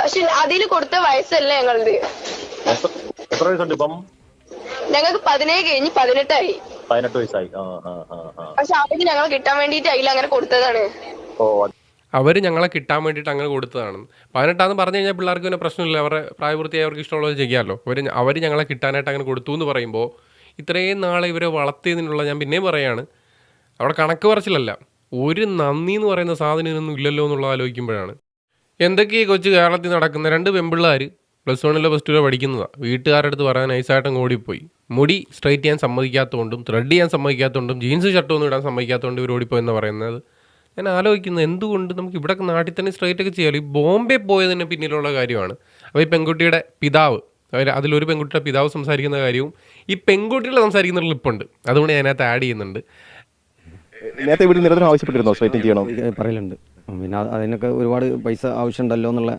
പക്ഷെ അതിൽ കൊടുത്ത വയസ്സല്ല ഞങ്ങളത് എത്ര വയസ്സുണ്ട് ഇപ്പം? ഞങ്ങൾക്ക് പതിനേഴ് കഴിഞ്ഞ് പതിനെട്ടായി. പതിനെട്ട് വയസ്സായി. ആ ആ ആ ആ. പക്ഷെ അവർ ഞങ്ങൾ കിട്ടാൻ വേണ്ടിട്ട് അതിൽ അങ്ങനെ കൊടുത്തതാണ്. ഓ അവർ ഞങ്ങളെ കിട്ടാൻ വേണ്ടിയിട്ട് അങ്ങനെ കൊടുത്തതാണ്. പതിനെട്ടാന്ന് പറഞ്ഞു കഴിഞ്ഞാൽ പിള്ളേർക്ക് പിന്നെ പ്രശ്നമില്ല. അവരുടെ പ്രായപൂർത്തിയായി അവർക്ക് ഇഷ്ടമുള്ളത് ചെയ്യാമല്ലോ അവർ അവർ ഞങ്ങളെ കിട്ടാനായിട്ട് അങ്ങനെ കൊടുത്തു എന്ന് പറയുമ്പോൾ ഇത്രയും നാളെ ഇവരെ വളർത്തിയതിനുള്ള ഞാൻ പിന്നെയും പറയാണ്. അവിടെ കണക്ക് പറച്ചിലല്ല. ഒരു നന്ദി എന്ന് പറയുന്ന സാധനം ഇതൊന്നും ഇല്ലല്ലോ എന്നുള്ളത് ആലോചിക്കുമ്പോഴാണ്. എന്തൊക്കെ ഈ കൊച്ചു കേരളത്തിൽ നടക്കുന്ന രണ്ട് പെമ്പിള്ളേർ പ്ലസ് വണ്ണിലോ പ്ലസ് ടുവിലോ പഠിക്കുന്നതാണ് വീട്ടുകാരുടെ അടുത്ത് പറയാൻ നൈസായിട്ടും ഓടിപ്പോയി. മുടി സ്ട്രൈറ്റ് ചെയ്യാൻ സമ്മതിക്കാത്തതുകൊണ്ടും ത്രെഡ് ചെയ്യാൻ സമ്മതിക്കാത്തതുകൊണ്ടും ജീൻസ് ഷർട്ട് ഒന്നും ഇടാൻ സമ്മതിക്കാത്തതുകൊണ്ട് ഇവർ ഓടിപ്പോയെന്ന് പറയുന്നത്. ഞാൻ ആലോചിക്കുന്നത് എന്തുകൊണ്ട് നമുക്ക് ഇവിടെ നാട്ടിൽ തന്നെ സ്ട്രൈറ്റ് ഒക്കെ ചെയ്യാമല്ലോ ഈ ബോംബെ പോയതിന് പിന്നിലുള്ള കാര്യമാണ്. അപ്പോൾ ഈ പെൺകുട്ടിയുടെ പിതാവ് അതിലൊരു പെൺകുട്ടിയുടെ പിതാവ് സംസാരിക്കുന്ന കാര്യവും ഈ പെൺകുട്ടികൾ സംസാരിക്കുന്ന ക്ലിപ്പുണ്ട് അതുകൊണ്ട് ഞാനകത്ത് ആഡ് ചെയ്യുന്നുണ്ട്. നേരത്തെ വീട്ടിൽ നിരന്തരം ആവശ്യപ്പെട്ടിരുന്നോ സ്ട്രൈറ്റൻ ചെയ്യണം പറയലുണ്ട്. പിന്നെ അത് അതിനൊക്കെ ഒരുപാട് പൈസ ആവശ്യമുണ്ടല്ലോ എന്നുള്ള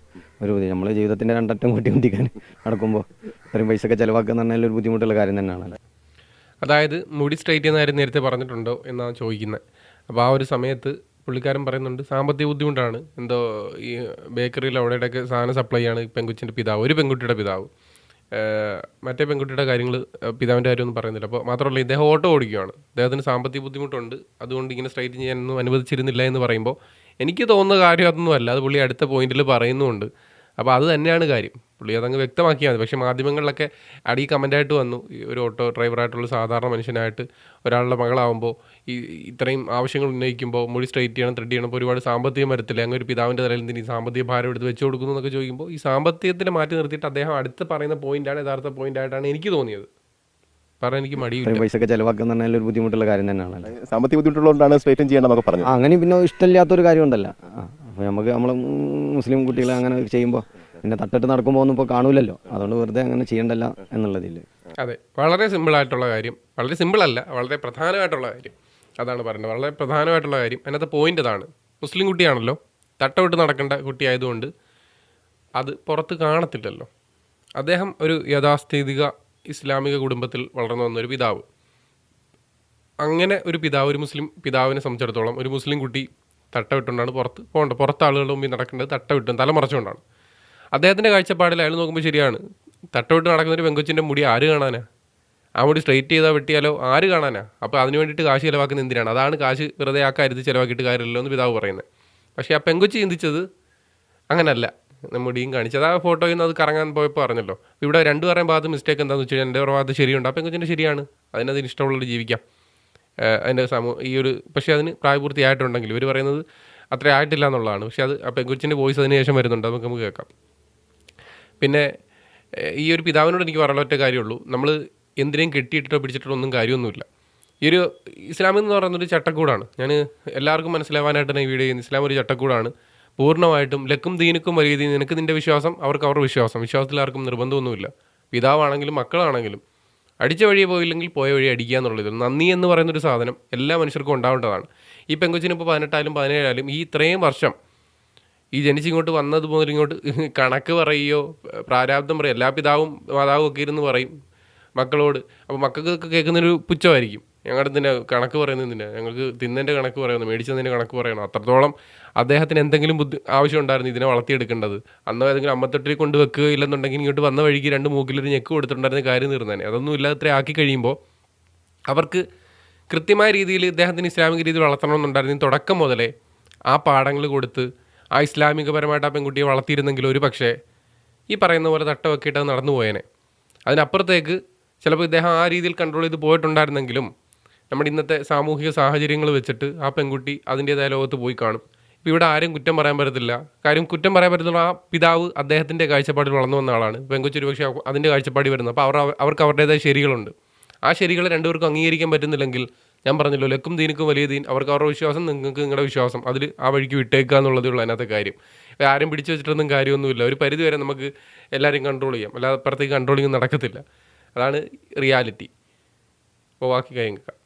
ഒരു ഇത്. നമ്മൾ ജീവിതത്തിന്റെ രണ്ടറ്റം കൂട്ടി കുട്ടിക്കാൻ നടക്കുമ്പോൾ ഇത്രയും പൈസ ഒക്കെ ചിലവാക്കുക എന്ന് പറഞ്ഞാൽ ഒരു ബുദ്ധിമുട്ടുള്ള കാര്യം തന്നെയാണ്. അതായത് മുടി സ്ട്രൈറ്റ് ചെയ്യുന്ന കാര്യം നേരത്തെ പറഞ്ഞിട്ടുണ്ടോ എന്നാണ് ചോദിക്കുന്നത്. അപ്പോൾ ആ ഒരു സമയത്ത് പുള്ളിക്കാരൻ പറയുന്നുണ്ട് സാമ്പത്തിക ബുദ്ധിമുട്ടാണ്. എന്തോ ഈ ബേക്കറിയിൽ അവിടെയൊക്കെ സാധനം സപ്ലൈ ആണ്. പെൺകുച്ചിന്റെ പിതാവ് ഒരു പെൺകുട്ടിയുടെ പിതാവ്. മറ്റേ പെൺകുട്ടിയുടെ കാര്യങ്ങൾ പിതാവിന്റെ കാര്യമൊന്നും പറയുന്നില്ല. അപ്പോൾ മാത്രമല്ല ഇദ്ദേഹം ഓട്ടോ ഓടിക്കുകയാണ് അദ്ദേഹത്തിന് സാമ്പത്തിക ബുദ്ധിമുട്ടുണ്ട്. അതുകൊണ്ട് ഇങ്ങനെ സ്ട്രൈറ്റ് ചെയ്യാനൊന്നും അനുവദിച്ചിരുന്നില്ല എന്ന് പറയുമ്പോൾ എനിക്ക് തോന്നുന്ന കാര്യം അതൊന്നും അല്ല അത് പുള്ളി അടുത്ത പോയിന്റിൽ പറയുന്നുമുണ്ട് അപ്പോൾ അത് തന്നെയാണ് കാര്യം. പുള്ളി അതങ്ങ് വ്യക്തമാക്കിയാൽ മതി. പക്ഷേ മാധ്യമങ്ങളിലൊക്കെ അടി കമന്റായിട്ട് വന്നു. ഈ ഒരു ഓട്ടോ ഡ്രൈവറായിട്ടുള്ള സാധാരണ മനുഷ്യനായിട്ട് ഒരാളുടെ മകളാവുമ്പോൾ ഈ ഇത്രയും ആവശ്യങ്ങൾ ഉന്നയിക്കുമ്പോൾ മുടി സ്ട്രൈറ്റ് ചെയ്യണം ത്രെഡ് ചെയ്യണം ഇപ്പോൾ ഒരുപാട് സാമ്പത്തികം വരത്തില്ല? അങ്ങനെ ഒരു പിതാവിന്റെ തലയിൽ നിന്ന് ഈ സാമ്പത്തിക ഭാരം എടുത്ത് വെച്ച് കൊടുക്കുന്നു എന്നൊക്കെ ചോദിക്കുമ്പോൾ ഈ സാമ്പത്തികത്തിന് മാറ്റി നിർത്തിയിട്ട് അദ്ദേഹം അടുത്ത് പറയുന്ന പോയിന്റാണ് യഥാർത്ഥ പോയിന്റായിട്ടാണ് എനിക്ക് തോന്നിയത്. പറയാൻ എനിക്ക് മടി പൈസ ഒക്കെ ചിലവാക്കുക ഒരു ബുദ്ധിമുട്ടുള്ള കാര്യം തന്നെയാണ് സാമ്പത്തിക ബുദ്ധിമുട്ടുള്ളതുകൊണ്ടാണ് സ്ട്രൈറ്റൻ ചെയ്യണം നമുക്ക് പറഞ്ഞു അങ്ങനെ പിന്നെ ഇഷ്ടമില്ലാത്തൊരു കാര്യമുണ്ടല്ലോ അപ്പോൾ നമുക്ക് നമ്മൾ മുസ്ലിം കുട്ടികളെ അങ്ങനെ ചെയ്യുമ്പോൾ പിന്നെ തട്ടിട്ട് നടക്കുമ്പോൾ ഒന്നും ഇപ്പോൾ കാണൂലല്ലോ. അതുകൊണ്ട് വെറുതെ അങ്ങനെ ചെയ്യണ്ടല്ല എന്നുള്ളതിൽ അതെ. വളരെ സിമ്പിളായിട്ടുള്ള കാര്യം. വളരെ സിമ്പിളല്ല വളരെ പ്രധാനമായിട്ടുള്ള കാര്യം. അതാണ് പറയുന്നത് വളരെ പ്രധാനമായിട്ടുള്ള കാര്യം. അതിനകത്ത് പോയിന്റ് അതാണ് മുസ്ലിം കുട്ടിയാണല്ലോ. തട്ടവിട്ട് നടക്കേണ്ട കുട്ടിയായതുകൊണ്ട് അത് പുറത്ത് കാണത്തില്ലല്ലോ. അദ്ദേഹം ഒരു യഥാസ്ഥിതിക ഇസ്ലാമിക കുടുംബത്തിൽ വളർന്നു വന്ന ഒരു പിതാവ്. അങ്ങനെ ഒരു പിതാവ് ഒരു മുസ്ലിം പിതാവിനെ സംബന്ധിച്ചിടത്തോളം ഒരു മുസ്ലിം കുട്ടി തട്ടവിട്ടുകൊണ്ടാണ് പുറത്ത് പോകേണ്ടത്. പുറത്ത് ആളുകളുടെ മുമ്പിൽ നടക്കേണ്ടത് തട്ടവിട്ടും തലമറച്ചുകൊണ്ടാണ്. അദ്ദേഹത്തിന്റെ കാഴ്ചപ്പാടിൽ അയാൾ നോക്കുമ്പോൾ ശരിയാണ്. തട്ടവിട്ട് നടക്കുന്ന ഒരു പെങ്കൊച്ചിന്റെ മുടി ആര് കാണാനാ? ആ മുടി സ്ട്രെയിറ്റ് ചെയ്താൽ വെട്ടിയാലോ ആര് കാണാനാ? അപ്പോൾ അതിന് വേണ്ടിയിട്ട് കാശ് ചിലവാക്കുന്ന എന്തിനാണ്? അതാണ് കാശ് വെറുതെ ആ കാര്യത്തിൽ ചിലവാക്കിയിട്ട് കാര്യമില്ലല്ലോ എന്ന് പിതാവ് പറയുന്നത്. പക്ഷേ ആ പെങ്കൊച്ചി ചിന്തിച്ചത് അങ്ങനല്ല. മുടിയും കാണിച്ചത് ആ ഫോട്ടോയിൽ നിന്ന് അത് കറങ്ങാൻ പോയപ്പോൾ അറിഞ്ഞല്ലോ ഇവിടെ രണ്ടു പറയാൻ ഭാഗത്ത് മിസ്റ്റേക്ക് എന്താണെന്ന് വെച്ച് കഴിഞ്ഞാൽ എന്റെ ഭാഗത്ത് ശരിയുണ്ട്. ആ പെങ്കൊച്ചിന്റെ ശരിയാണ്. അതിനതിന് ഇഷ്ടമുള്ളത് ജീവിക്കാം. അതിന്റെ സമൂഹ ഈ ഒരു പക്ഷേ അതിന് പ്രായപൂർത്തിയായിട്ടുണ്ടെങ്കിൽ ഇവർ പറയുന്നത് അത്ര ആയിട്ടില്ല എന്നുള്ളതാണ്. പക്ഷേ അത് ആ പെങ്കുച്ചിന്റെ വോയിസ് അതിന് ശേഷം വരുന്നുണ്ട്. നമുക്ക് നമുക്ക് കേൾക്കാം. പിന്നെ ഈ ഒരു പിതാവിനോട് എനിക്ക് പറയാനുള്ള ഒറ്റ കാര്യമുള്ളൂ. നമ്മൾ എന്തിനേയും കെട്ടിയിട്ടോ പിടിച്ചിട്ടോ ഒന്നും കാര്യമൊന്നുമില്ല. ഈ ഒരു ഇസ്ലാം എന്ന് പറയുന്നൊരു ചട്ടക്കൂടാണ്. ഞാൻ എല്ലാവർക്കും മനസ്സിലാവാനായിട്ട് തന്നെ വീഡിയോ ചെയ്യുന്നത്. ഇസ്ലാം ഒരു ചട്ടക്കൂടാണ്. പൂർണമായിട്ടും ലക്കും ദീനുക്കും വലിയ നിനക്ക് നിന്റെ വിശ്വാസം അവർക്ക് അവരുടെ വിശ്വാസം. വിശ്വാസത്തിൽ ആർക്കും നിർബന്ധമൊന്നുമില്ല. പിതാവാണെങ്കിലും മക്കളാണെങ്കിലും അടിച്ച വഴിയെ പോയില്ലെങ്കിൽ പോയ വഴി അടിക്കുക എന്നുള്ളത്. നന്ദി എന്ന് പറയുന്നൊരു സാധനം എല്ലാ മനുഷ്യർക്കും ഉണ്ടാവേണ്ടതാണ്. ഈ പെങ്കൊച്ചിന് ഇപ്പോൾ പതിനെട്ടായാലും പതിനേഴായാലും ഈ ഇത്രയും വർഷം ഈ ജനിച്ചിങ്ങോട്ട് വന്നത് മുതൽ ഇങ്ങോട്ട് കണക്ക് പറയുകയോ പ്രാരാബ്ദം പറയും? എല്ലാ പിതാവും മാതാവും ഒക്കെ ഇരുന്ന് പറയും മക്കളോട്. അപ്പോൾ മക്കൾക്ക് കേൾക്കുന്നൊരു പുച്ഛമായിരിക്കും. ഞങ്ങളുടെ ഇതിന്റെ കണക്ക് പറയുന്നത് എന്തിനാ? ഞങ്ങൾക്ക് തിന്നതിന്റെ കണക്ക് പറയണം മേടിച്ചതിന്റെ കണക്ക് പറയണം. അത്രത്തോളം അദ്ദേഹത്തിന് എന്തെങ്കിലും ബുദ്ധി ആവശ്യം ഉണ്ടായിരുന്നു ഇതിനെ വളർത്തിയെടുക്കേണ്ടത്. അന്ന് ഏതെങ്കിലും അമ്മത്തൊട്ടിൽ കൊണ്ട് വെക്കുകയില്ലെന്നുണ്ടെങ്കിൽ ഇങ്ങോട്ട് വന്ന വഴിക്ക് രണ്ട് മൂക്കിലൊരു ഞെക്ക് കൊടുത്തിട്ടുണ്ടായിരുന്ന കാര്യം തീർന്നേനെ. അതൊന്നും ഇല്ലാതെ ആക്കി കഴിയുമ്പോൾ അവർക്ക് കൃത്യമായ രീതിയിൽ ഇദ്ദേഹത്തിന് ഇസ്ലാമിക രീതിയിൽ വളർത്തണമെന്നുണ്ടായിരുന്നു. തുടക്കം മുതലേ ആ പാഠങ്ങൾ കൊടുത്ത് ആ ഇസ്ലാമികപരമായിട്ട് ആ പെൺകുട്ടിയെ വളർത്തിയിരുന്നെങ്കിൽ ഒരു പക്ഷേ ഈ പറയുന്ന പോലെ തട്ടമൊക്കെ ഇട്ട് നടന്നു പോയേനെ. അതിനപ്പുറത്തേക്ക് ചിലപ്പോൾ ഇദ്ദേഹം ആ രീതിയിൽ കൺട്രോൾ ചെയ്ത് പോയിട്ടുണ്ടായിരുന്നെങ്കിലും നമ്മുടെ ഇന്നത്തെ സാമൂഹിക സാഹചര്യങ്ങൾ വെച്ചിട്ട് ആ പെൺകുട്ടി അതിന്റേതായ ലോകത്ത് പോയി കാണും. ഇപ്പോൾ ഇവിടെ ആരും കുറ്റം പറയാൻ പറ്റത്തില്ല. കാര്യം കുറ്റം പറയാൻ പറ്റത്തുള്ള ആ പിതാവ് അദ്ദേഹത്തിന്റെ കാഴ്ചപ്പാടിൽ വളർന്നു വന്ന ആളാണ്. പെൺകുച്ചി ഒരു പക്ഷേ അതിന്റെ കാഴ്ചപ്പാടി വരുന്നത്. അപ്പോൾ അവർ അവർക്ക് അവരുടേതായ ശരികളുണ്ട്. ആ ശരികൾ രണ്ടുപേർക്കും അംഗീകരിക്കാൻ പറ്റുന്നില്ലെങ്കിൽ ഞാൻ പറഞ്ഞല്ലോ ലക്കും ദീനിക്കും വലിയ ദീൻ അവർക്ക് അവരുടെ വിശ്വാസം നിങ്ങൾക്ക് നിങ്ങളുടെ വിശ്വാസം. അതിൽ ആ വഴിക്ക് വിട്ടേക്കുക എന്നുള്ളതേ ഉള്ളൂ അതിനകത്തെ കാര്യം. ആരും പിടിച്ചു വെച്ചിട്ടൊന്നും കാര്യമൊന്നുമില്ല. ഒരു പരിധി വരെ നമുക്ക് എല്ലാവരും കൺട്രോൾ ചെയ്യാം. അല്ലാതെ അപ്പുറത്തേക്ക് കൺട്രോളിങ് നടക്കത്തില്ല. അതാണ് റിയാലിറ്റി അപ്പോൾ ബാക്കി കാര്യം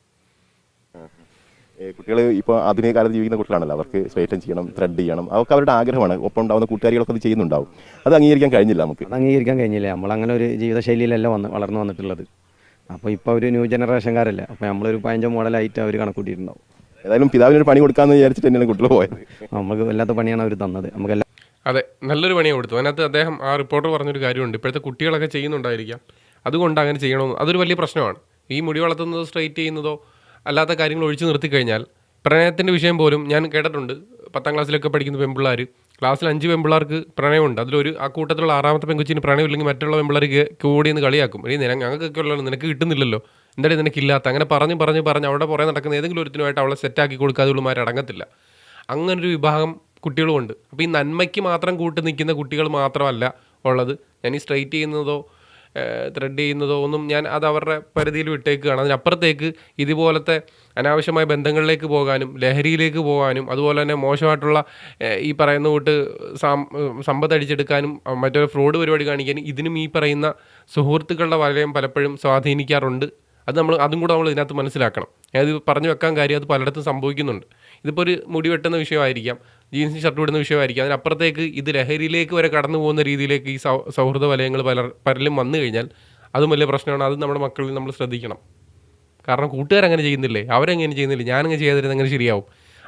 കുട്ടികൾ ഇപ്പോൾ ആധുനിക കാലത്ത് ജീവിക്കുന്ന കുട്ടികളാണല്ലോ. അവർക്ക് സ്ട്രൈറ്റൻ ചെയ്യണം ത്രെഡ് ചെയ്യണം. അവർക്ക് അവരുടെ ആഗ്രഹമാണ്. ഒപ്പം ഉണ്ടാവുന്ന കൂട്ടുകാരികളൊക്കെ അത് ചെയ്യുന്നുണ്ടാവും. അത് അംഗീകരിക്കാൻ കഴിഞ്ഞില്ല നമുക്ക്. അത് അംഗീകരിക്കാൻ കഴിഞ്ഞില്ല. നമ്മൾ അങ്ങനെ ഒരു ജീവിതശൈലിയിലല്ല വന്ന് വളർന്നു വന്നിട്ടുള്ളത്. അപ്പോൾ ഇപ്പോൾ ഒരു ന്യൂ ജനറേഷൻകാരല്ലേ അപ്പോൾ നമ്മളൊരു പതിനഞ്ചോ മോഡലായിട്ട് അവർ കണക്കൂട്ടിയിട്ടുണ്ടാവും. ഏതായാലും പിതാവിനൊരു പണി കൊടുക്കാന്ന് വിചാരിച്ചിട്ട് തന്നെയാണ് കുട്ടികൾ പോയത്. നമുക്ക് വല്ലാത്ത പണിയാണ് അവർ തന്നത്. നമുക്കെല്ലാം അതെ നല്ലൊരു പണിയാണ് കൊടുത്തു. അതിനകത്ത് അദ്ദേഹം ആ റിപ്പോർട്ടർ പറഞ്ഞൊരു കാര്യമുണ്ട്. ഇപ്പോഴത്തെ കുട്ടികളൊക്കെ ചെയ്യുന്നുണ്ടായിരിക്കാം. അതുകൊണ്ട് അങ്ങനെ ചെയ്യണമെന്ന്. അതൊരു വലിയ പ്രശ്നമാണ്. ഈ മുടി വളർത്തുന്നതോ സ്ട്രൈറ്റ് ചെയ്യുന്നതോ അല്ലാത്ത കാര്യങ്ങൾ ഒഴിച്ചു നിർത്തി കഴിഞ്ഞാൽ പ്രണയത്തിന്റെ വിഷയം പോലും ഞാൻ കേട്ടിട്ടുണ്ട്. പത്താം ക്ലാസ്സിലൊക്കെ പഠിക്കുന്ന പെൺപിള്ളേർ ക്ലാസ്സിൽ അഞ്ച് പെൺപിള്ളേർക്ക് പ്രണയമുണ്ട്. അതിലൊരു ആ കൂട്ടത്തിലുള്ള ആറാമത്തെ പെൺകുച്ചിന് പ്രണയമില്ലെങ്കിൽ മറ്റുള്ള പെൺപിള്ളേർക്ക് കൂടി എന്ന് കളിയാക്കും. ഇനി നിന ഞങ്ങൾക്കൊക്കെ ഉള്ളത് നിനക്ക് കിട്ടുന്നില്ലല്ലോ. എന്തായാലും നിനക്കില്ലാത്ത? അങ്ങനെ പറഞ്ഞ് പറഞ്ഞ് പറഞ്ഞ് അവിടെ പുറകെ നടക്കുന്ന ഏതെങ്കിലും ഒരുത്തിനുമായിട്ട് അവളെ സെറ്റാക്കി കൊടുക്കാതെ ഉള്ളമാർ അടങ്ങത്തില്ല. അങ്ങനൊരു വിഭാഗം കുട്ടികളുമുണ്ട്. അപ്പോൾ ഈ നന്മയ്ക്ക് മാത്രം കൂട്ട് നിൽക്കുന്ന കുട്ടികൾ മാത്രമല്ല ഉള്ളത്. ഞാൻ ഈ സ്ട്രൈറ്റ് ചെയ്യുന്നതോ ത്രെഡ് ചെയ്യുന്നതോ ഒന്നും ഞാൻ അത് അവരുടെ പരിധിയിൽ വിട്ടേക്കുകയാണ്. അതിനപ്പുറത്തേക്ക് ഇതുപോലത്തെ അനാവശ്യമായ ബന്ധങ്ങളിലേക്ക് പോകാനും ലഹരിയിലേക്ക് പോകാനും അതുപോലെ തന്നെ മോശമായിട്ടുള്ള ഈ പറയുന്ന കൂട്ട് സമ്പത്ത് അടിച്ചെടുക്കാനും മറ്റൊരു ഫ്രോഡ് പരിപാടി കാണിക്കാനും ഇതിനും ഈ പറയുന്ന സുഹൃത്തുക്കളുടെ വലയം പലപ്പോഴും സ്വാധീനിക്കാറുണ്ട്. അത് നമ്മൾ അതും കൂടെ നമ്മൾ ഇതിനകത്ത് മനസ്സിലാക്കണം. അത് പറഞ്ഞു വെക്കാൻ കാര്യം അത് പലയിടത്തും സംഭവിക്കുന്നുണ്ട്. ഇതിപ്പോൾ ഒരു മുടി വെട്ടുന്ന വിഷയമായിരിക്കാം. ജീൻസ് ഷർട്ട് ഇടുന്ന വിഷയമായിരിക്കും. അതിനപ്പുറത്തേക്ക് ഇത് ലഹരിയിലേക്ക് വരെ കടന്നു പോകുന്ന രീതിയിലേക്ക് ഈ സൗഹൃദ വലയങ്ങൾ പലർ പലരും വന്നു കഴിഞ്ഞാൽ അതും വലിയ പ്രശ്നമാണ്. അത് നമ്മുടെ മക്കളിൽ നമ്മൾ ശ്രദ്ധിക്കണം. കാരണം കൂട്ടുകാരങ്ങനെ ചെയ്യുന്നില്ലേ? അവരെങ്ങനെ ചെയ്യുന്നില്ലേ? ഞാനങ്ങനെ ചെയ്യാതിരുന്നത് അങ്ങനെ ശരിയാവും.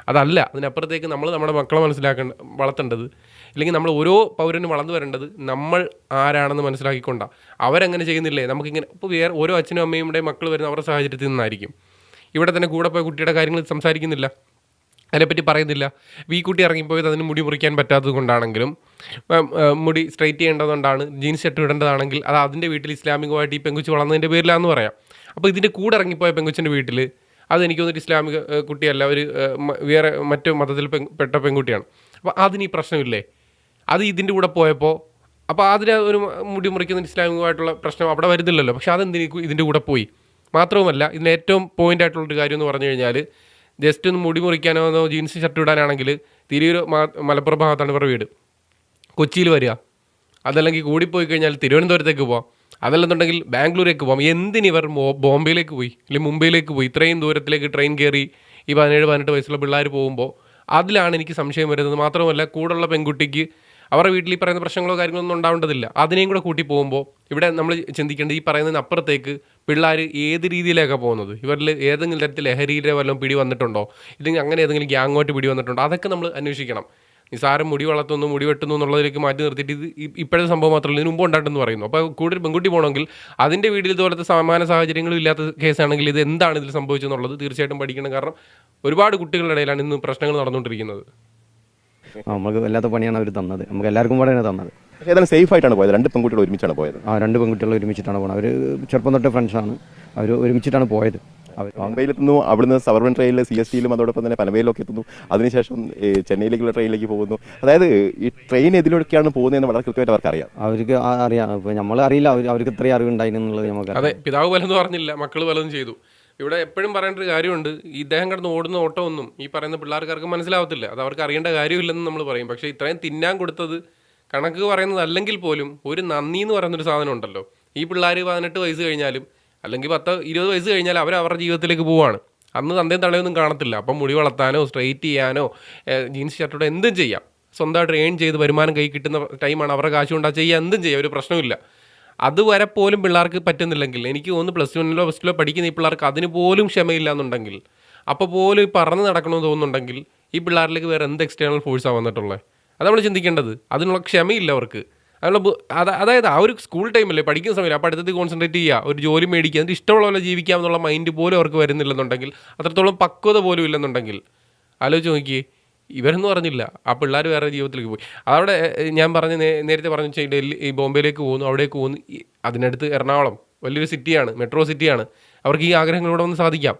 അതല്ല അതിനപ്പുറത്തേക്ക് നമ്മൾ നമ്മുടെ മക്കളെ മനസ്സിലാക്കേണ്ട വളർത്തേണ്ടത് അല്ലെങ്കിൽ നമ്മൾ ഓരോ പൗരനും വളർന്നു വരേണ്ടത് നമ്മൾ ആരാണെന്ന് മനസ്സിലാക്കിക്കൊണ്ടാണ് അവരങ്ങനെ ചെയ്യുന്നില്ലേ? നമുക്കിങ്ങനെ ഇപ്പോൾ വേറെ ഓരോ അച്ഛനും അമ്മയുടെ മക്കൾ വരുന്ന അവരുടെ സാഹചര്യത്തിൽ നിന്നായിരിക്കും. ഇവിടെ തന്നെ കൂടെ പോയ കുട്ടിയുടെ കാര്യങ്ങൾ സംസാരിക്കുന്നില്ല. അതിനെപ്പറ്റി പറയുന്നില്ല. വീ കുട്ടി ഇറങ്ങിപ്പോയത് അതിന് മുടി മുറിക്കാൻ പറ്റാത്തത് കൊണ്ടാണെങ്കിലും മുടി സ്ട്രൈറ്റ് ചെയ്യേണ്ടതുകൊണ്ടാണ് ജീൻസ് ഷർട്ട് ഇടേണ്ടതാണെങ്കിൽ അത് അതിന്റെ വീട്ടിൽ ഇസ്ലാമികമായിട്ട് ഈ പെങ്കുച്ച് വളർന്നതിന്റെ പേരിലാന്ന് പറയാം. അപ്പോൾ ഇതിന്റെ കൂടെ ഇറങ്ങിപ്പോയ പെങ്കുച്ചിന്റെ വീട്ടിൽ അത് എനിക്ക് തോന്നിയിട്ട് ഇസ്ലാമിക കുട്ടിയല്ല ഒരു വേറെ മറ്റു മതത്തിൽ പെട്ട പെൺകുട്ടിയാണ്. അപ്പോൾ അതിന് ഈ പ്രശ്നമില്ലേ? അത് ഇതിന്റെ കൂടെ പോയപ്പോൾ അപ്പോൾ അതിന് ഒരു മുടി മുറിക്കുന്ന ഇസ്ലാമികമായിട്ടുള്ള പ്രശ്നം അവിടെ വരുന്നില്ലല്ലോ. പക്ഷേ അതെന്തിനും ഇതിന്റെ കൂടെ പോയി? മാത്രവുമല്ല ഇതിന് ഏറ്റവും പോയിന്റ് ആയിട്ടുള്ളൊരു കാര്യം എന്ന് പറഞ്ഞു കഴിഞ്ഞാൽ ജസ്റ്റ് ഒന്ന് മുടി മുറിക്കാനോ ജീൻസ് ഷർട്ട് ഇടാനാണെങ്കിൽ തിരൂർ മലപ്പുറം ഭാഗത്താണ് ഇവരുടെ വീട്. കൊച്ചിയിൽ വരിക. അതല്ലെങ്കിൽ കൂടിപ്പോയി കഴിഞ്ഞാൽ തിരുവനന്തപുരത്തേക്ക് പോവാം. അതല്ലെന്നുണ്ടെങ്കിൽ ബാംഗ്ലൂരേക്ക് പോവാം. എന്തിനിവർ ബോംബെയിലേക്ക് പോയി? അല്ലെങ്കിൽ മുംബൈയിലേക്ക് പോയി? ഇത്രയും ദൂരത്തിലേക്ക് ട്രെയിൻ കയറി ഈ പതിനേഴ് പതിനെട്ട് വയസ്സുള്ള പിള്ളേർ പോകുമ്പോൾ അതിലാണ് എനിക്ക് സംശയം വരുന്നത്. മാത്രമല്ല കൂടുള്ള പെൺകുട്ടിക്ക് അവരുടെ വീട്ടിൽ ഈ പറയുന്ന പ്രശ്നങ്ങളോ കാര്യങ്ങളോ ഒന്നും ഉണ്ടാവേണ്ടതില്ല. അതിനെയും കൂടെ കൂട്ടി പോകുമ്പോൾ ഇവിടെ നമ്മൾ ചിന്തിക്കേണ്ടത് ഈ പറയുന്നതിന് അപ്പുറത്തേക്ക് പിള്ളേർ ഏത് രീതിയിലേക്കാണ് പോകുന്നത്? ഇവരിൽ ഏതെങ്കിലും തരത്തിൽ ലഹരിയിലെ വല്ലതും പിടി വന്നിട്ടുണ്ടോ? ഇല്ലെങ്കിൽ അങ്ങനെ ഏതെങ്കിലും ഗ്യാങ്ങോട്ട് പിടി വന്നിട്ടുണ്ടോ? അതൊക്കെ നമ്മൾ അന്വേഷിക്കണം. നിസാരം മുടി വളർത്തുന്നു മുടി വെട്ടുന്നു എന്നുള്ളതിലേക്ക് മാറ്റി നിർത്തിയിട്ട് ഇത് ഇപ്പോഴത്തെ സംഭവം മാത്രമല്ല ഇതിന് മുമ്പ് ഉണ്ടായിട്ടെന്ന് പറയുന്നു. അപ്പോൾ കൂടുതൽ പെൺകുട്ടി പോകണമെങ്കിൽ അതിന്റെ വീട്ടിൽ ഇതുപോലത്തെ സമാന സാഹചര്യങ്ങളും ഇല്ലാത്ത കേസാണെങ്കിൽ ഇത് എന്താണ് ഇതിൽ സംഭവിച്ചെന്നുള്ളത് തീർച്ചയായിട്ടും പഠിക്കണം. കാരണം ഒരുപാട് കുട്ടികളുടെ ഇടയിലാണ് ഇന്ന് പ്രശ്നങ്ങൾ നടന്നുകൊണ്ടിരിക്കുന്നത്. നമുക്ക് വല്ലാത്ത പണിയാണ് അവർ തന്നത്. നമുക്ക് എല്ലാവർക്കും കൂടെയാണ് തന്നത്. പക്ഷേ ഏതായാലും സേഫ് ആയിട്ടാണ് പോയത്. രണ്ട് പെൺകുട്ടികൾ ഒരുമിച്ചാണ് പോയത്. ആ രണ്ട് പെൺകുട്ടികൾ ഒരുമിച്ചിട്ടാണ് പോകുന്നത് അവർ ചെറുപ്പം തൊട്ട് ഫ്രണ്ട്സാണ് അവർ ഒരുമിച്ചിട്ടാണ് പോയത്. അവർ മുംബൈയിലെത്തുന്നു അവിടുന്ന് സബർബൻ ട്രെയിനിൽ സി എസ് ടിയിലും അതോടൊപ്പം തന്നെ പനവേലിലൊക്കെ എത്തുന്നു. അതിനുശേഷം ഈ ചെന്നൈയിലേക്കുള്ള ട്രെയിനിലേക്ക് പോകുന്നു. അതായത് ഈ ട്രെയിൻ എതിലൊക്കെയാണ് പോകുന്നതെന്ന് വളരെ കൃത്യമായിട്ട് അവർക്ക് അറിയാം. അവർക്ക് അറിയാം. നമ്മൾ അറിയില്ല. അവർ അവർക്ക് ഇത്രയും അറിവുണ്ടായിരുന്നുള്ളത് നമുക്ക് അതെ പിതാവ് പലതും പറഞ്ഞില്ല മക്കൾ പലതും ചെയ്തു. ഇവിടെ എപ്പോഴും പറയേണ്ട ഒരു കാര്യമുണ്ട്. ഈ ഇദ്ദേഹം കിടന്ന് ഓടുന്ന ഓട്ടമൊന്നും ഈ പറയുന്ന പിള്ളേർക്കാർക്ക് മനസ്സിലാവത്തില്ല. അത് അവർക്ക് അറിയേണ്ട കാര്യമില്ലെന്ന് നമ്മൾ പറയും. പക്ഷേ ഇത്രയും തിന്നാൻ കൊടുത്തത് കണക്ക് പറയുന്നത് അല്ലെങ്കിൽ പോലും ഒരു നന്ദി എന്ന് പറയുന്നൊരു സാധനം ഉണ്ടല്ലോ. ഈ പിള്ളേർ പതിനെട്ട് വയസ്സ് കഴിഞ്ഞാലും അല്ലെങ്കിൽ പത്ത് ഇരുപത് വയസ്സ് കഴിഞ്ഞാൽ അവർ അവരുടെ ജീവിതത്തിലേക്ക് പോവാണ്. അന്ന് തന്തയും തളയൊന്നും കാണത്തില്ല. അപ്പം മുടി വളർത്താനോ സ്ട്രെയിറ്റ് ചെയ്യാനോ ജീൻസ് ഷർട്ടോടെ എന്തും ചെയ്യാം. സ്വന്തമായിട്ട് ഏൺ ചെയ്ത് വരുമാനം കൈ കിട്ടുന്ന ടൈമാണ് അവരുടെ കാശ് കൊണ്ടാ ചെയ്യുക എന്തും ചെയ്യാം. ഒരു പ്രശ്നമില്ല അതുവരെ പോലും പിള്ളേർക്ക് പറ്റുന്നില്ലെങ്കിൽ എനിക്ക് തോന്നുന്നു പ്ലസ് വണ്ണിലോ പ്ലസ് ടുവിലോ പഠിക്കുന്ന ഈ പിള്ളേർക്ക് അതിന് പോലും ക്ഷമയില്ല എന്നുണ്ടെങ്കിൽ അപ്പോൾ പോലും ഈ പറന്ന് നടക്കണമെന്ന് തോന്നുന്നുണ്ടെങ്കിൽ ഈ പിള്ളേരിലേക്ക് വേറെ എന്ത് എക്സ്റ്റേണൽ ഫോഴ്സാണ് വന്നിട്ടുള്ളത് അത് നമ്മൾ ചിന്തിക്കേണ്ടത്. അതിനുള്ള ക്ഷമയില്ല അവർക്ക്. അതിനുള്ള അതായത് ആ ഒരു സ്കൂൾ ടൈമല്ലേ പഠിക്കുന്ന സമയത്ത് ആ പഠിത്തത്തിൽ കോൺസെൻട്രേറ്റ് ചെയ്യുക ഒരു ജോലി മേടിക്കുക എന്നിട്ട് ഇഷ്ടമുള്ള പോലെ ജീവിക്കാം എന്നുള്ള മൈൻഡ് പോലും അവർക്ക് വരുന്നില്ലെന്നുണ്ടെങ്കിൽ അത്രത്തോളം പക്വത പോലും ഇല്ലെന്നുണ്ടെങ്കിൽ ആലോചിച്ച് നോക്കിയേ. ഇവരെന്ന് പറഞ്ഞില്ല ആ പിള്ളേർ വേറെ ജീവിതത്തിലേക്ക് പോയി. അതവിടെ ഞാൻ പറഞ്ഞ നേരത്തെ പറഞ്ഞു വെച്ചാൽ ഡൽഹി ഈ ബോംബെയിലേക്ക് പോകുന്നു അവിടേക്ക് പോകുന്നു അതിനടുത്ത് എറണാകുളം വലിയൊരു സിറ്റിയാണ് മെട്രോ സിറ്റിയാണ്. അവർക്ക് ഈ ആഗ്രഹങ്ങളോടെ ഒന്ന് സാധിക്കാം.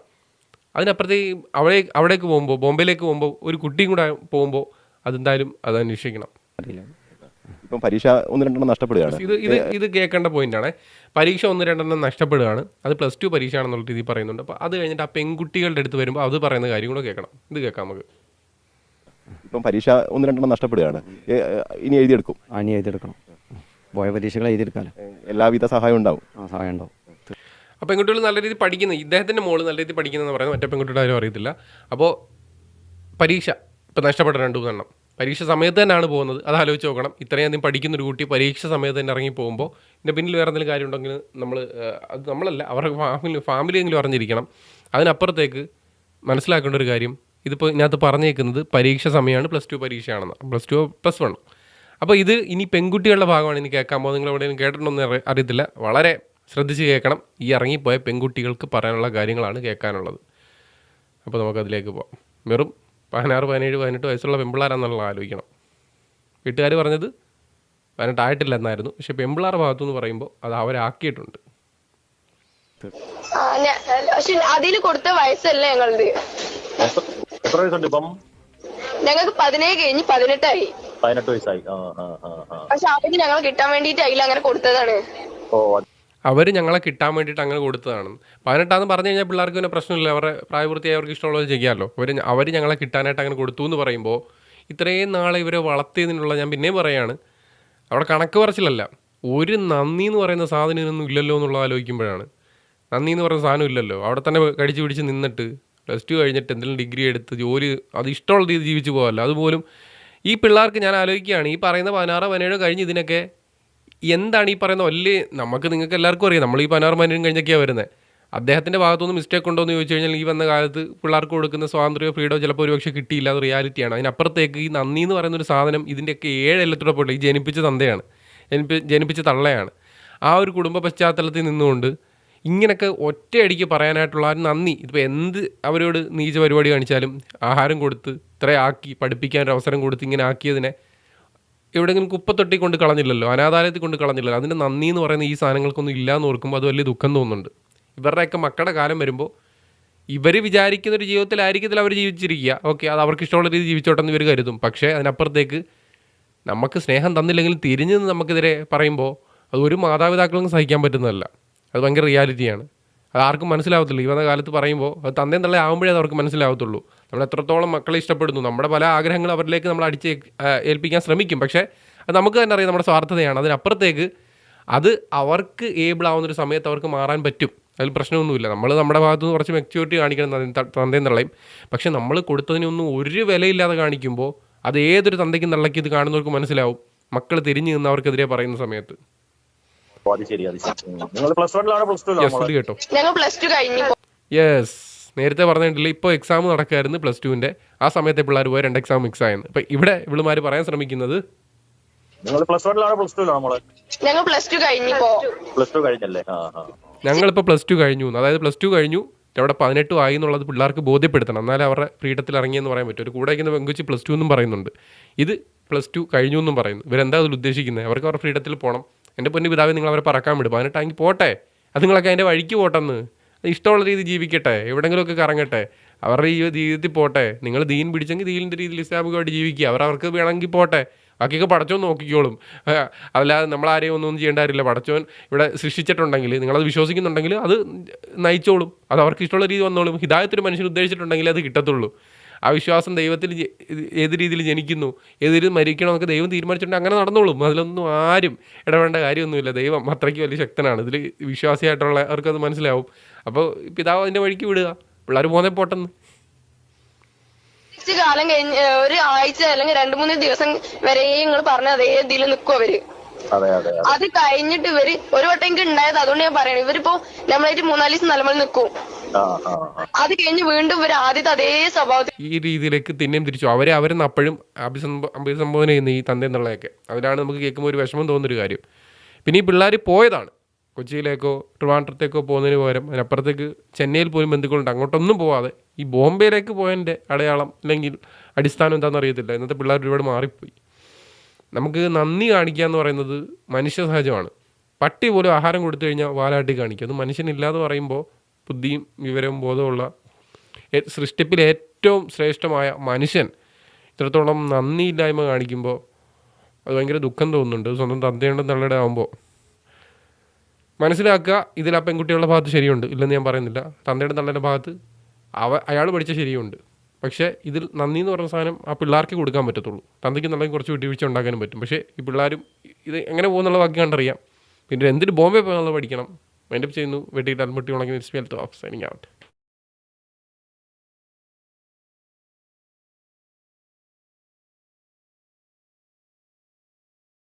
അതിനപ്പുറത്തേക്ക് അവിടെ അവിടേക്ക് പോകുമ്പോൾ ബോംബെയിലേക്ക് പോകുമ്പോൾ ഒരു കുട്ടിയും കൂടെ പോകുമ്പോൾ അതെന്തായാലും അത് അന്വേഷിക്കണം. ഇപ്പം പരീക്ഷ ഒന്ന് രണ്ടെണ്ണം നഷ്ടപ്പെടുകയാണ്. ഇത് ഇത് ഇത് കേൾക്കേണ്ട പോയിന്റാണ്. പരീക്ഷ ഒന്ന് രണ്ടെണ്ണം നഷ്ടപ്പെടുകയാണ്. അത് പ്ലസ് ടു പരീക്ഷ ആണെന്നുള്ള രീതിയിൽ പറയുന്നുണ്ട്. അപ്പോൾ അത് കഴിഞ്ഞിട്ട് ആ പെൺകുട്ടികളുടെ അടുത്ത് വരുമ്പോൾ അത് പറയുന്ന കാര്യം കൂടെ കേൾക്കണം. ഇത് കേൾക്കാം നമുക്ക്. ഇപ്പം പരീക്ഷ ഒന്ന് രണ്ടെണ്ണം നഷ്ടപ്പെടുകയാണ്. ഇനി എഴുതിയെടുക്കും. അനി എഴുതിയെടുക്കണം. പോയ പരീക്ഷകൾ എഴുതിയെടുക്കാമല്ലോ എല്ലാവിധ സഹായം ഉണ്ടാവും. ആ സഹായം ഉണ്ടാവും. അപ്പോൾ പെൺകുട്ടികൾ നല്ല രീതിയിൽ പഠിക്കുന്ന. ഇദ്ദേഹത്തിന്റെ മോൾ നല്ല രീതിയിൽ പഠിക്കുന്നതെന്ന് പറയുന്നത് മറ്റേ പെൺകുട്ടിയുടെ ആരും അറിയത്തില്ല. അപ്പോൾ പരീക്ഷ ഇപ്പം നഷ്ടപ്പെട്ട രണ്ട് മൂന്നെണ്ണം പരീക്ഷ സമയത്ത് തന്നെയാണ് പോകുന്നത്. അത് ആലോചിച്ച് നോക്കണം. ഇത്രയും അധികം പഠിക്കുന്ന ഒരു കുട്ടി പരീക്ഷ സമയത്ത് തന്നെ ഇറങ്ങി പോകുമ്പോൾ ഇതിന്റെ പിന്നിൽ വേറെ എന്തെങ്കിലും കാര്യം ഉണ്ടെങ്കിൽ നമ്മൾ അത് നമ്മളല്ല അവരുടെ ഫാമിലി ഫാമിലിയെങ്കിലും അറിഞ്ഞിരിക്കണം. അതിനപ്പുറത്തേക്ക് മനസ്സിലാക്കേണ്ട ഒരു കാര്യം ഇതിപ്പോൾ ഇതിനകത്ത് പറഞ്ഞേക്കുന്നത് പരീക്ഷ സമയമാണ് പ്ലസ് ടു പരീക്ഷയാണെന്ന്. പ്ലസ് ടു പ്ലസ് വൺ അപ്പോൾ ഇത് ഇനി പെൺകുട്ടികളുടെ ഭാഗമാണ് ഇനി കേൾക്കാൻ പോകുന്നത്. നിങ്ങൾ എവിടെയും കേട്ടിട്ടുണ്ടെന്ന് എന്ന് അറിയത്തില്ല. വളരെ ശ്രദ്ധിച്ച് കേൾക്കണം. ഈ ഇറങ്ങിപ്പോയ പെൺകുട്ടികൾക്ക് പറയാനുള്ള കാര്യങ്ങളാണ് കേൾക്കാനുള്ളത്. അപ്പോൾ നമുക്കതിലേക്ക് പോവാം. വെറും പതിനാറ് പതിനേഴ് പതിനെട്ട് വയസ്സുള്ള പെമ്പിള്ളാരാണെന്നുള്ള ആലോചിക്കണം. വീട്ടുകാർ പറഞ്ഞത് പതിനെട്ടായിട്ടില്ല എന്നായിരുന്നു പക്ഷെ പെമ്പിള്ളാർ ഭാഗത്തു നിന്ന് പറയുമ്പോൾ അത് അവരാക്കിയിട്ടുണ്ട്. അതിൽ കൊടുത്ത വയസ്സല്ല ഞങ്ങളത്? എത്ര വയസ്സുണ്ട് ഇപ്പം? ഞങ്ങൾക്ക് പതിനേഴ് കഴിഞ്ഞ് പതിനെട്ടായി. പതിനെട്ട് വയസ്സായി. ആ ആ ആ ആ. പക്ഷെ അവർ ഞങ്ങൾ കിട്ടാൻ വേണ്ടിട്ട് അതിൽ അങ്ങനെ കൊടുത്തതാണ്. ഓ അവർ ഞങ്ങളെ കിട്ടാൻ വേണ്ടിയിട്ട് അങ്ങനെ കൊടുത്തതാണ്. പതിനെട്ടാന്ന് പറഞ്ഞു കഴിഞ്ഞാൽ പിള്ളേർക്ക് പിന്നെ പ്രശ്നമില്ല. അവരുടെ പ്രായപൂർത്തിയായി അവർക്ക് ഇഷ്ടമുള്ളത് ചെയ്യാമല്ലോ അവർ അവർ ഞങ്ങളെ കിട്ടാനായിട്ട് അങ്ങനെ കൊടുത്തു എന്ന് പറയുമ്പോൾ ഇത്രയും നാളെ ഇവരെ വളർത്തിയതിനുള്ള ഞാൻ പിന്നെയും പറയാണ്. അവിടെ കണക്ക് പറച്ചിലല്ല. ഒരു നന്ദി എന്ന് പറയുന്ന സാധനം ഇതൊന്നും ഇല്ലല്ലോ എന്നുള്ളത് ആലോചിക്കുമ്പോഴാണ്. നന്ദി എന്ന് പറയുന്ന സാധനം ഇല്ലല്ലോ. അവിടെ തന്നെ കടിച്ചു പിടിച്ച് നിന്നിട്ട് പ്ലസ് ടു കഴിഞ്ഞിട്ട് എന്തെങ്കിലും ഡിഗ്രി എടുത്ത് ജോലി അത് ഇഷ്ടമുള്ള രീതി ജീവിച്ചു പോകല്ലോ അതുപോലും ഈ പിള്ളേർക്ക് ഞാൻ ആലോചിക്കുകയാണ് ഈ പറയുന്ന പതിനാറ് പതിനേഴ് കഴിഞ്ഞ് ഇതിനൊക്കെ എന്താണ് ഈ പറയുന്ന വലിയ നമുക്ക് നിങ്ങൾക്ക് എല്ലാവർക്കും അറിയാം നമ്മൾ ഈ പതിനാറ് പതിനേഴും കഴിഞ്ഞൊക്കെയാണ് വരുന്നത് അദ്ദേഹത്തിന്റെ ഭാഗത്തുനിന്ന് മിസ്റ്റേക്ക് ഉണ്ടോ എന്ന് ചോദിച്ചു കഴിഞ്ഞാൽ ഈ വന്ന കാലത്ത് പിള്ളേർക്ക് കൊടുക്കുന്ന സ്വാതന്ത്ര്യമോ ഫ്രീഡോ ചിലപ്പോൾ ഒരുപക്ഷെ കിട്ടിയില്ല അത് റിയാലിറ്റിയാണ് അതിനപ്പുറത്തേക്ക് ഈ നന്ദി എന്ന് പറയുന്ന ഒരു സാധനം ഇതിന്റെയൊക്കെ ഏഴ് എല്ലത്തോടെ പോയിട്ട് ഈ ജനിപ്പിച്ച തന്തയാണ് ജനിപ്പി ജനിപ്പിച്ച തള്ളയാണ്. ആ ഒരു കുടുംബ പശ്ചാത്തലത്തിൽ നിന്നുകൊണ്ട് ഇങ്ങനെയൊക്കെ ഒറ്റയടിക്ക് പറയാനായിട്ടുള്ള ആ നന്ദി. ഇതിപ്പോൾ എന്ത് അവരോട് നീച്ച പരിപാടി കാണിച്ചാലും ആഹാരം കൊടുത്ത് ഇത്ര ആക്കി പഠിപ്പിക്കാൻ ഒരു അവസരം കൊടുത്ത് ഇങ്ങനെ ആക്കിയതിനെ എവിടെയെങ്കിലും കുപ്പത്തൊട്ടി കൊണ്ട് കളഞ്ഞില്ലല്ലോ അനാഥാലയത്തിൽ കൊണ്ട് കളഞ്ഞില്ലല്ലോ. അതിന്റെ നന്ദി എന്ന് പറയുന്ന ഈ സാധനങ്ങൾക്കൊന്നും ഇല്ല എന്ന് ഓർക്കുമ്പോൾ അത് വലിയ ദുഃഖം തോന്നുന്നുണ്ട്. ഇവരുടെയൊക്കെ മക്കളുടെ കാലം വരുമ്പോൾ ഇവർ വിചാരിക്കുന്ന ഒരു ജീവിതത്തിലായിരിക്കത്തില്ല അവർ ജീവിച്ചിരിക്കുക. ഓക്കെ അത് അവർക്ക് ഇഷ്ടമുള്ള രീതി ജീവിച്ചോട്ടെ എന്ന് ഇവർ കരുതും. പക്ഷേ അതിനപ്പുറത്തേക്ക് നമുക്ക് സ്നേഹം തന്നില്ലെങ്കിലും തിരിഞ്ഞ് നമുക്കെതിരെ പറയുമ്പോൾ അത് ഒരു മാതാപിതാക്കൾക്കും സഹിക്കാൻ പറ്റുന്നതല്ല. അത് ഭയങ്കര റിയാലിറ്റിയാണ്. അത് ആർക്കും മനസ്സിലാവത്തില്ല. ഈ വന്ന കാലത്ത് പറയുമ്പോൾ അത് തന്നേം തള്ളേ ആകുമ്പോഴേ അത് അവർക്ക് മനസ്സിലാവത്തുള്ളൂ. നമ്മൾ എത്രത്തോളം മക്കളെ ഇഷ്ടപ്പെടുന്നു. നമ്മുടെ പല ആഗ്രഹങ്ങൾ അവരിലേക്ക് നമ്മൾ അടിച്ച് ഏൽപ്പിക്കാൻ ശ്രമിക്കും. പക്ഷേ അത് നമുക്ക് തന്നെ അറിയാം നമ്മുടെ സ്വാർത്ഥതയാണ്. അതിനപ്പുറത്തേക്ക് അത് അവർക്ക് ഏബിൾ ആവുന്നൊരു സമയത്ത് അവർക്ക് മാറാൻ പറ്റും. അതിൽ പ്രശ്നമൊന്നുമില്ല. നമ്മൾ നമ്മുടെ ഭാഗത്തു നിന്ന് കുറച്ച് മെച്യൂരിറ്റി കാണിക്കണം തന്ത- തന്തയും തള്ളയും. പക്ഷേ നമ്മൾ കൊടുത്തതിനൊന്നും ഒരു വിലയില്ലാതെ കാണിക്കുമ്പോൾ അത് ഏതൊരു തന്തയ്ക്കും തള്ളയ്ക്കും ഇത് കാണുന്നവർക്ക് മനസ്സിലാവും. മക്കൾ തിരിഞ്ഞു നിന്ന് അവർക്കെതിരെ പറയുന്ന സമയത്ത്. അത് ശരി അത് ശരി. നിങ്ങൾ പ്ലസ് വണ്ണിലാണോ പ്ലസ് ടു യെസ് ഇത് കേട്ടോ. ഞങ്ങൾ പ്ലസ് ടു കഴിഞ്ഞു. യെസ് നേരത്തെ പറഞ്ഞിട്ടില്ല ഇപ്പോൾ എക്സാം നടക്കായിരുന്നു പ്ലസ് ടുവിന്റെ ആ സമയത്തെ പിള്ളേർ പോയി രണ്ട് എക്സാം മിക്സ് ആയെന്ന്. അപ്പൊ ഇവിടെ ഇവളുമാർ പറയാൻ ശ്രമിക്കുന്നത്? നിങ്ങൾ പ്ലസ് വണ്ണിലാണോ പ്ലസ് ടു നമ്മൾ ഞങ്ങൾ പ്ലസ് ടു കഴിഞ്ഞിപ്പോ പ്ലസ് ടു കഴിഞ്ഞല്ലേ? ആ ആ. ഞങ്ങളിപ്പോൾ പ്ലസ് ടു കഴിഞ്ഞു. അതായത് പ്ലസ് ടു കഴിഞ്ഞു. അവിടെ പതിനെട്ടും ആയി എന്നുള്ളത് പിള്ളേർക്ക് ബോധ്യപ്പെടുത്തണം. എന്നാലേ അവരുടെ ഫ്രീഡത്തിൽ ഇറങ്ങിയെന്ന് പറയാൻ പറ്റും. ഒരു കൂടെ ഇരിക്കുന്ന പെങ്കുച്ചി പ്ലസ് ടു എന്നും പറയുന്നുണ്ട്. ഇത് പ്ലസ് ടു കഴിഞ്ഞു എന്നും പറയുന്നു. ഇവരെന്താ അതിൽ ഉദ്ദേശിക്കുന്നത്? അവർക്ക് അവരുടെ ഫ്രീഡത്തിൽ പോകണം എന്റെ പൊന്നു പിതാവ് നിങ്ങൾ അവരെ പറക്കാൻ വിടും. ടാങ്കി പോട്ടെ. അത് നിങ്ങളൊക്കെ അതിന്റെ വഴിക്ക് പോട്ടെന്ന്. ഇഷ്ടമുള്ള രീതി ജീവിക്കട്ടെ. എവിടെങ്കിലുമൊക്കെ കറങ്ങട്ടെ. അവരുടെ ഈ ജീവിതത്തിൽ പോട്ടെ. നിങ്ങൾ ദീൻ പിടിച്ചെങ്കിൽ ദീനിന്റെ രീതിയിൽ ഇസ്ലാമികമായിട്ട് ജീവിക്കുക. അവർ അവർക്ക് വേണമെങ്കിൽ പോട്ടെ. ബാക്കിയൊക്കെ പടച്ചോൻ നോക്കിക്കോളും. അല്ലാതെ നമ്മളാരെയും ഒന്നും ചെയ്യേണ്ട കാര്യമില്ല പടച്ചോൻ ഇവിടെ സൃഷ്ടിച്ചിട്ടുണ്ടെങ്കിൽ നിങ്ങളത് വിശ്വസിക്കുന്നുണ്ടെങ്കിൽ അത് നയിച്ചോളും. അത് അവർക്ക് ഇഷ്ടമുള്ള രീതി വന്നോളും. ഹിദായത്തൊരു മനുഷ്യൻ ഉദ്ദേശിച്ചിട്ടുണ്ടെങ്കിൽ അത് കിട്ടത്തുള്ളൂ. ആ വിശ്വാസം ദൈവത്തിൽ ഏത് രീതിയിൽ ജനിക്കുന്നു ഏത് രീതിയിൽ മരിക്കണമെന്നൊക്കെ ദൈവം തീരുമാനിച്ചിട്ടുണ്ട് അങ്ങനെ നടന്നോളും. അതിലൊന്നും ആരും ഇടപെടേണ്ട കാര്യമൊന്നുമില്ല. ദൈവം അത്രയ്ക്ക് വലിയ ശക്തനാണ്. ഇതിൽ വിശ്വാസിയായിട്ടുള്ള അവർക്കത് മനസ്സിലാവും. അപ്പോൾ പിതാവ് അതിന്റെ വഴിക്ക് വിടുക. പിള്ളേർ പോകുന്നേ പോട്ടെന്ന്. കുറച്ച് കാലം കഴിഞ്ഞ് ഒരു ആഴ്ച അല്ലെങ്കിൽ രണ്ടു മൂന്ന് ദിവസം വരെ നിങ്ങൾ പറഞ്ഞ അതേ ഇതിൽ നിൽക്കും അവർ. അതെ അതെ അതെ. അത് കഴിഞ്ഞിട്ട് ഇവർ ഒരു വട്ടം എനിക്ക് ഉണ്ടായത് അതുകൊണ്ട് ഞാൻ പറയണേ. ഇവരിപ്പോ നമ്മളായിട്ട് മൂന്നാൽ ദിവസം നിലമൽ നിൽക്കും അത് കഴിഞ്ഞ് വീണ്ടും ഒരു ആദ്യത്തെ അതേ സ്വഭാവത്തിൽ ഈ രീതിയിലേക്ക് തിന്നെയും തിരിച്ചു. അവരെ അവരെന്ന് അപ്പോഴും അഭിസംബോ അഭിസംബോധന ചെയ്യുന്ന ഈ തന്ത എന്നുള്ളതൊക്കെ അതിലാണ് നമുക്ക് കേൾക്കുമ്പോൾ ഒരു വിഷമം തോന്നുന്നൊരു കാര്യം. പിന്നെ ഈ പിള്ളേർ പോയതാണ്. കൊച്ചിയിലേക്കോ ട്രിവാൻഡ്രത്തേക്കോ പോകുന്നതിന് പകരം അതിനപ്പുറത്തേക്ക് ചെന്നൈയിൽ പോലും ബന്ധുക്കളുണ്ട്. അങ്ങോട്ടൊന്നും പോവാതെ ഈ ബോംബെയിലേക്ക് പോയതിന്റെ അടയാളം അല്ലെങ്കിൽ അടിസ്ഥാനം എന്താണെന്ന് അറിയത്തില്ല. ഇന്നത്തെ പിള്ളേർ ഒരുപാട് മാറിപ്പോയി. നമുക്ക് നന്ദി കാണിക്കുക എന്ന് പറയുന്നത് മനുഷ്യ സഹജമാണ്. പട്ടി പോലും ആഹാരം കൊടുത്തു കഴിഞ്ഞാൽ വാലാട്ടി കാണിക്കും. അത് മനുഷ്യനില്ലാന്ന് പറയുമ്പോൾ ബുദ്ധിയും വിവരവും ബോധമുള്ള സൃഷ്ടിപ്പിൽ ഏറ്റവും ശ്രേഷ്ഠമായ മനുഷ്യൻ ഇത്രത്തോളം നന്ദിയില്ലായ്മ കാണിക്കുമ്പോൾ അത് ഭയങ്കര ദുഃഖം തോന്നുന്നുണ്ട്. സ്വന്തം തന്തയുണ്ട് തള്ളയുടെ ആകുമ്പോൾ മനസ്സിലാക്കുക ഇതിൽ ആ പെൺകുട്ടികളുടെ ഭാഗത്ത് ശരിയുണ്ട്. ഇല്ലെന്ന് ഞാൻ പറയുന്നില്ല. തന്തയുടെ തള്ളയുടെ ഭാഗത്ത് അവ അയാൾ പഠിച്ച ശരിയുണ്ട്. പക്ഷേ ഇതിൽ നന്ദി എന്ന് പറഞ്ഞ സാധനം ആ പിള്ളേർക്ക് കൊടുക്കാൻ പറ്റത്തുള്ളൂ. തന്തയ്ക്ക് നല്ല കുറച്ച് വിട്ടുവീഴ്ച ഉണ്ടാക്കാനും പറ്റും. പക്ഷേ ഈ പിള്ളേരും ഇത് എങ്ങനെ പോകുന്നുള്ള വാക്ക് കണ്ടറിയാം. പിന്നെ എന്തിന് ബോംബെ പോകാനുള്ള പഠിക്കണം? മൈൻഡപ്പ് ചെയ്യുന്നു. വെട്ടിയിട്ട് അൽമുട്ടി ഉണങ്ങി it's well off signing out